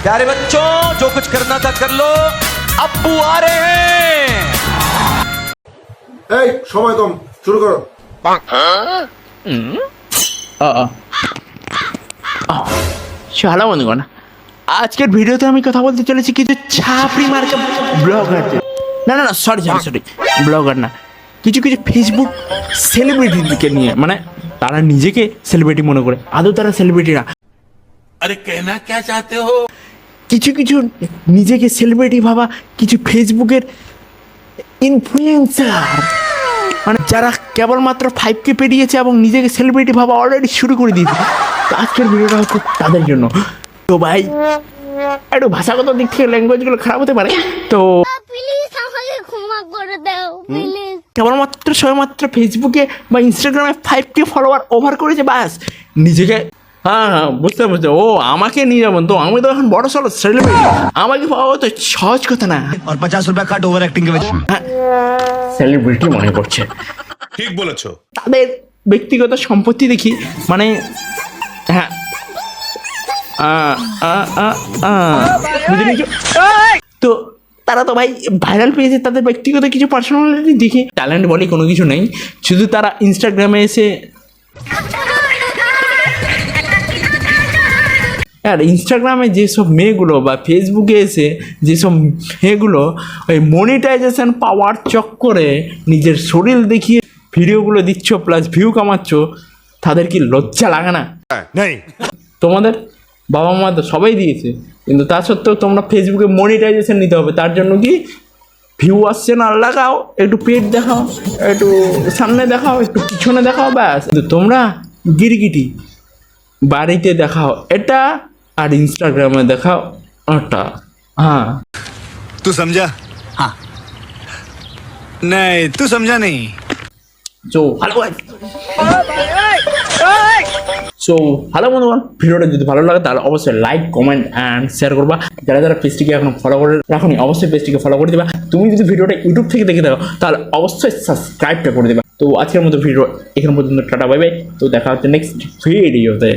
प्यारे बच्चों जो कुछ करना था कर लो अब्बू आ रहे हैं এই সময় কম শুরু করো হ্যালো বন্ধুগণ আজকের ভিডিওতে আমি কথা বলতে চলেছি কিছু ছাপড়ি মার্কা ব্লগার না না না সরি সরি সরি ব্লগার না কিছু কিছু ফেসবুক সেলিব্রিটিকে নিয়ে মানে তারা নিজেকে সেলিব্রিটি মনে করে আদৌ তারা সেলিব্রিটি না अरे कहना क्या चाहते हो কিছু কিছু নিজেকে সেলিব্রিটি ভাবা কিছু ফেসবুকের ইনফ্লুয়েন্সার মানে যারা কেবলমাত্র ফাইভ কে পেরিয়েছে এবং নিজেকে সেলিব্রিটি ভাবা অলরেডি শুরু করে দিয়েছে। তো আজকের ভিডিওটা হচ্ছে তাদের জন্য। তো ভাই একটু ভাষাগত দিক থেকে ল্যাঙ্গুয়েজগুলো খারাপ হতে পারে। তো কেবলমাত্র সবেমাত্র ফেসবুকে বা ইনস্টাগ্রামে ফাইভ কে ফলোয়ার ওভার করেছে বাস। নিজেকে হ্যাঁ হ্যাঁ বুঝতে বুঝতে ও আমাকে নিয়ে যাবেন তো। আমি তো এখন বড় সড়ো সেলিব্রিটি আমাকে পাওয়া তো সহজ কথা না। আর পঞ্চাশ রুপিয়া কাট ওভার অ্যাক্টিং সেলিব্রিটি মনে পড়ছে ঠিক বলেছ। তাদের ব্যক্তিগত সম্পত্তি দেখি মানে হ্যাঁ। তো তারা তো ভাই ভাইরাল পেয়েছে তাদের ব্যক্তিগত কিছু পার্সোনালিটি দেখে। ট্যালেন্ট বলে কোনো কিছু নেই। শুধু তারা ইনস্টাগ্রামে এসে আর ইনস্টাগ্রামে যেসব মেয়েগুলো বা ফেসবুকে এসে যেসব মেয়েগুলো ওই মনিটাইজেশন পাওয়ার চক্করে নিজের শরীর দেখিয়ে ভিডিওগুলো দিচ্ছ প্লাস ভিউ কামাচ্ছ তাদের কি লজ্জা লাগে না? তোমাদের বাবা মা তো সবাই দিয়েছে কিন্তু তা সত্ত্বেও তোমরা ফেসবুকে মনিটাইজেশন নিতে হবে তার জন্য কি ভিউ আসছে না লাগাও একটু পেট দেখাও একটু সামনে দেখাও একটু পিছনে দেখাও ব্যাস। কিন্তু তোমরা গিরগিটি বাড়িতে দেখাও এটা আর ইনস্টাগ্রামে দেখা ওটা হ্যাঁ। তুই সমঝা হ্যাঁ নাই তুই সমঝা নেই চো হ্যালো সো হ্যালো বন্ধুবান ভিডিওটা যদি ভালো লাগে তাহলে অবশ্যই লাইক কমেন্ট অ্যান্ড শেয়ার করবা। যারা যারা পেজটিকে এখন ফলো করে রাখনি অবশ্যই পেজটিকে ফলো করে দেবা। তুমি যদি ভিডিওটা ইউটিউব থেকে দেখে দাও তাহলে অবশ্যই সাবস্ক্রাইবটা করে দেবা। তো আজকের মতো ভিডিও এখানের পর্যন্ত টাটা বাই বাই তো দেখা হচ্ছে নেক্সট ভিডিওতে